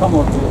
Tá morto.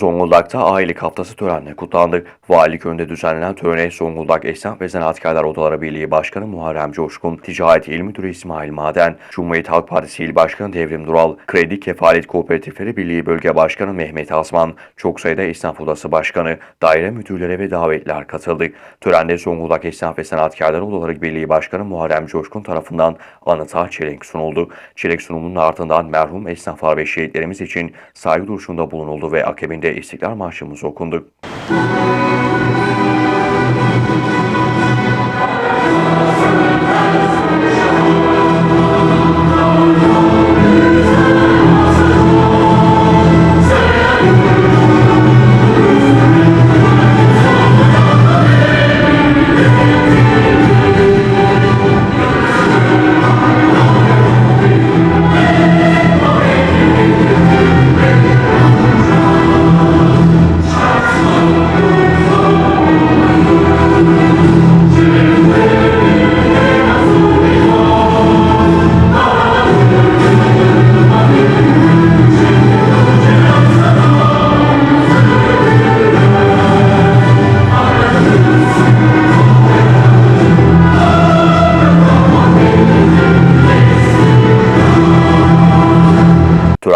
Zonguldak'ta Ailelik Haftası törenle kutlandı. Valilik önünde düzenlenen törene Zonguldak Esnaf ve Zanaatkarlar Odaları Birliği Başkanı Muharrem Coşkun, Ticaret İl Müdürü İsmail Maden, Cumhuriyet Halk Partisi İl Başkanı Devrim Dural, Kredi Kefalet Kooperatifleri Birliği Bölge Başkanı Mehmet Asman, çok sayıda Esnaf Odası Başkanı, daire müdürleri ve davetliler katıldı. Törende Zonguldak Esnaf ve Sanatkarlar Odaları Birliği Başkanı Muharrem Coşkun tarafından anıta çelenk sunuldu. Çelenk sunumunun ardından merhum esnaflar ve şehitlerimiz için saygı duruşunda bulunuldu ve akabinde İstiklal Marşımız okundu.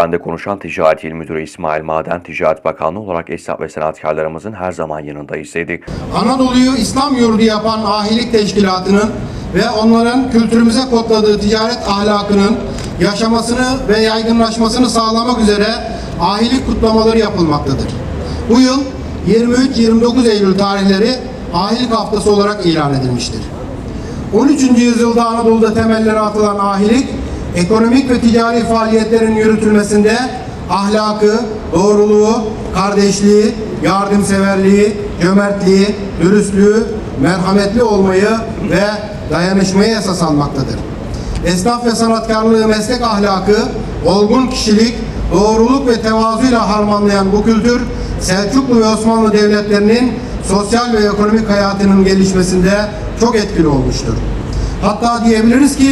Törende konuşan Ticaret İl Müdürü İsmail Maden, Ticaret Bakanlığı olarak esnaf ve sanatkarlarımızın her zaman yanındayız dedi. Anadolu'yu İslam yurdu yapan ahilik teşkilatının ve onların kültürümüze kodladığı ticaret ahlakının yaşamasını ve yaygınlaşmasını sağlamak üzere ahilik kutlamaları yapılmaktadır. Bu yıl 23-29 Eylül tarihleri ahilik haftası olarak ilan edilmiştir. 13. yüzyılda Anadolu'da temelleri atılan ahilik, ekonomik ve ticari faaliyetlerin yürütülmesinde ahlakı, doğruluğu, kardeşliği, yardımseverliği, cömertliği, dürüstlüğü, merhametli olmayı ve dayanışmayı esas almaktadır. Esnaf ve sanatkarlığı meslek ahlakı, olgun kişilik, doğruluk ve tevazuyla harmanlayan bu kültür, Selçuklu ve Osmanlı devletlerinin sosyal ve ekonomik hayatının gelişmesinde çok etkili olmuştur. Hatta diyebiliriz ki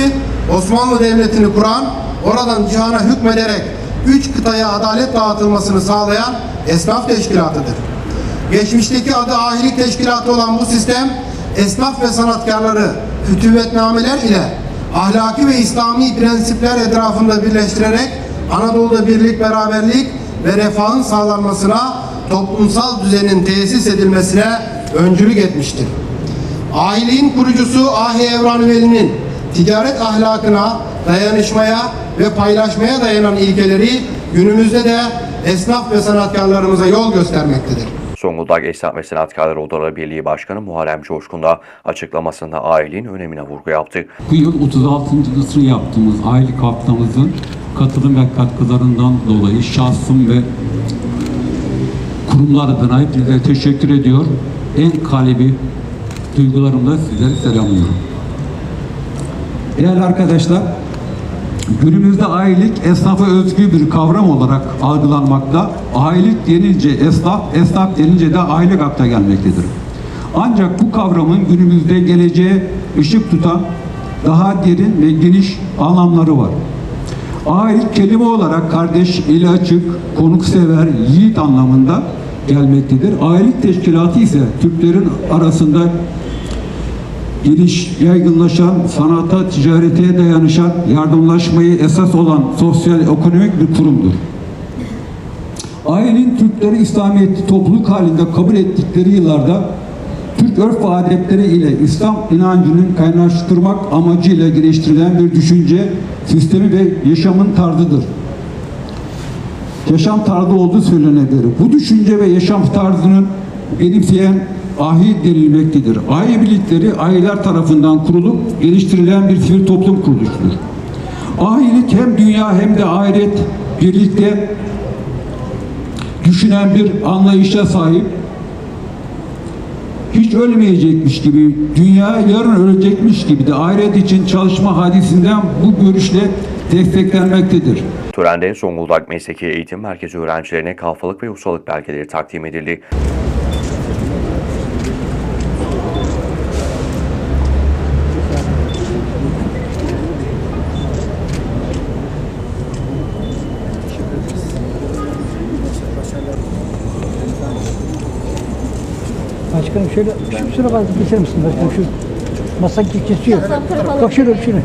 Osmanlı Devleti'ni kuran, oradan cihana hükmederek üç kıtaya adalet dağıtılmasını sağlayan esnaf teşkilatıdır. Geçmişteki adı ahilik teşkilatı olan bu sistem, esnaf ve sanatkarları fütüvvetnameler ile ahlaki ve İslami prensipler etrafında birleştirerek Anadolu'da birlik, beraberlik ve refahın sağlanmasına, toplumsal düzenin tesis edilmesine öncülük etmiştir. Ailenin kurucusu Ahi Evran Veli'nin ticaret ahlakına, dayanışmaya ve paylaşmaya dayanan ilkeleri günümüzde de esnaf ve sanatkarlarımıza yol göstermektedir. Zonguldak Esnaf ve Sanatkarlar Odaları Birliği Başkanı Muharrem Coşkun da açıklamasında ailenin önemine vurgu yaptı. Bu yıl 36.sını yaptığımız aylık haftamızın katılım ve katkılarından dolayı şahsım ve kurumlar adına hepinize teşekkür ediyor. En kalbi duygularımla sizleri selamlıyorum. Değerli arkadaşlar, günümüzde ailelik esnafa özgü bir kavram olarak algılanmakta. Ailelik denince esnaf, esnaf denince de aile akla gelmektedir. Ancak bu kavramın günümüzde geleceğe ışık tutan daha derin ve geniş anlamları var. Ailelik kelime olarak kardeş, eli açık, konuksever, yiğit anlamında gelmektedir. Ailelik teşkilatı ise Türklerin arasında geniş, yaygınlaşan, sanata, ticarete dayanışan, yardımlaşmayı esas olan sosyal, ekonomik bir kurumdur. Ailenin Türkleri İslamiyet'i topluluk halinde kabul ettikleri yıllarda Türk örf ve adetleri ile İslam inancının kaynaştırmak amacıyla geliştirilen bir düşünce sistemi ve yaşamın tarzıdır. Yaşam tarzı olduğu söylenebilir. Bu düşünce ve yaşam tarzının benimseyen ahi denilmektedir. Ahi birlikleri ahiler tarafından kurulup geliştirilen bir sivil toplum kuruluşudur. Ahilik hem dünya hem de ahiret birlikte düşünen bir anlayışa sahip hiç ölmeyecekmiş gibi, dünya yarın ölecekmiş gibi de ahiret için çalışma hadisinden bu görüşle desteklenmektedir. Törende Zonguldak Mesleki Eğitim Merkezi öğrencilerine kalfalık ve ustalık belgeleri takdim edildi. Başkanım şöyle şu sıra bazı geçer misin başkanım şu masa kesiyor. Bak şöyle şöyle.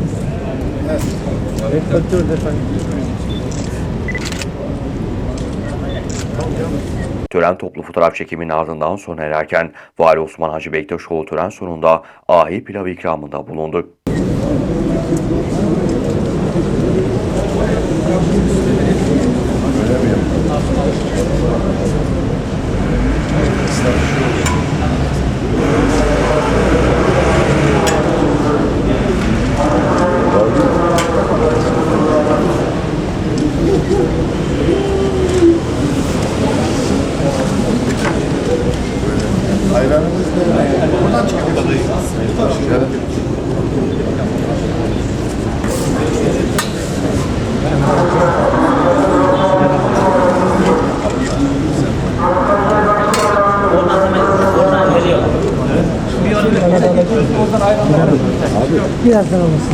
Tören toplu fotoğraf çekiminin ardından sona ererken Vali Osman Hacı Bektaşoğlu tören sonunda ahi pilav ikramında bulundu. Birazdan alırsın.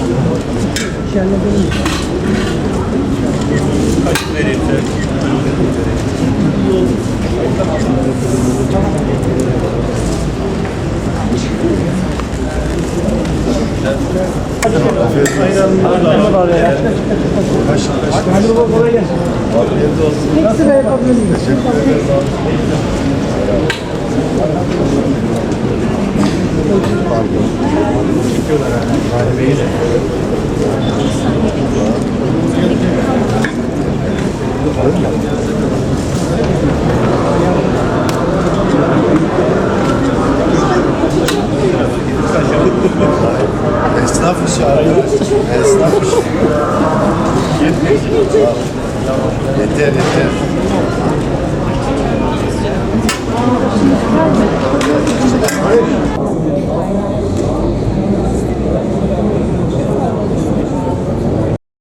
İnşallah benim. Hadi baba kolay gelsin. Tek sıra yapabilir miyiz? Esnaf işi abi. Esnaf işi. Yeter yeter. Thank you.